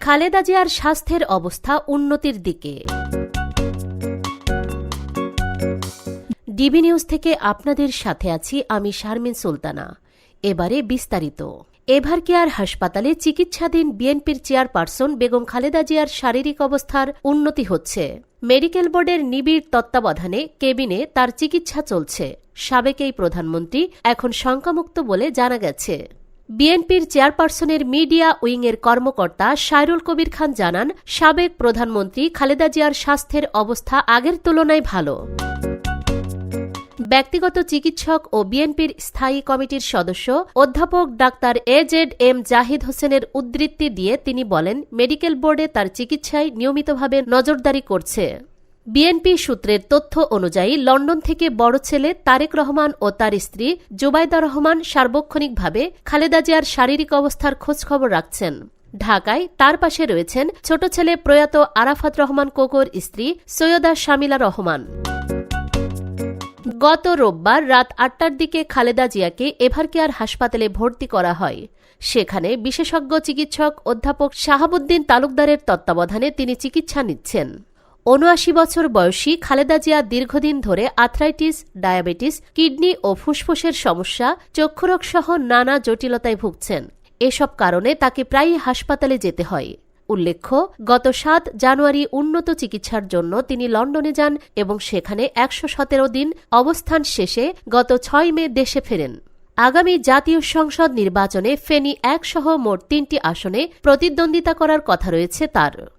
খালেদা জিয়ার স্বাস্থ্যের অবস্থা উন্নতির দিকে। ডিবি নিউজ থেকে আপনাদের সাথে আছি আমি শারমিন সুলতানা। এবারে বিস্তারিত। এভার কেয়ার হাসপাতালে চিকিৎসাধীন বিএনপির চেয়ারপারসন বেগম খালেদা জিয়ার শারীরিক অবস্থার উন্নতি হচ্ছে। মেডিকেল বোর্ডের নিবিড় তত্ত্বাবধানে কেবিনে তার চিকিৎসা চলছে। সাবেক এই প্রধানমন্ত্রী এখন শঙ্কামুক্ত বলে জানা গেছে। বিএনপির চেয়ারপারসনের মিডিয়া উইংয়ের কর্মকর্তা সাইরুল কবির খান জানান, সাবেক প্রধানমন্ত্রী খালেদা জিয়ার স্বাস্থ্যের অবস্থা আগের তুলনায় ভালো। ব্যক্তিগত চিকিৎসক ও বিএনপির স্থায়ী কমিটির সদস্য অধ্যাপক doctor A Z M Zahid হোসেনের উদ্ধৃতি দিয়ে তিনি বলেন, মেডিকেল বোর্ডে তার চিকিৎসায় নিয়মিতভাবে নজরদারি করছে। বিএনপি সূত্রের তথ্য অনুযায়ী, লন্ডন থেকে বড় ছেলে তারেক রহমান ও তার স্ত্রী জুবাইদা রহমান সার্বক্ষণিকভাবে খালেদা জিয়ার শারীরিক অবস্থার খোঁজখবর রাখছেন। ঢাকায় তার পাশে রয়েছেন ছোট ছেলে প্রয়াত আরাফাত রহমান কোকোর স্ত্রী সৈয়দা শামিলা রহমান। গত রোববার রাত আটটার দিকে খালেদা জিয়াকে এভারকেয়ার হাসপাতালে ভর্তি করা হয়। সেখানে বিশেষজ্ঞ চিকিৎসক অধ্যাপক শাহাবুদ্দিন তালুকদারের তত্ত্বাবধানে তিনি চিকিৎসা নিচ্ছেন। উনআশি বছর বয়সী খালেদা জিয়া দীর্ঘদিন ধরে আথরাইটিস ডায়াবেটিস, কিডনি ও ফুসফুসের সমস্যা চক্ষুরোগ সহ নানা জটিলতায় ভুগছেন। এসব কারণে তাকে প্রায়ই হাসপাতালে যেতে হয়। উল্লেখ্য, গত সাত জানুয়ারি উন্নত চিকিৎসার জন্য তিনি লন্ডনে যান এবং সেখানে একশো সতেরো দিন অবস্থান শেষে গত ছয় মে দেশে ফেরেন। আগামী জাতীয় সংসদ নির্বাচনে ফেনী একসহ মোট তিনটি আসনে প্রতিদ্বন্দ্বিতা করার কথা রয়েছে তার।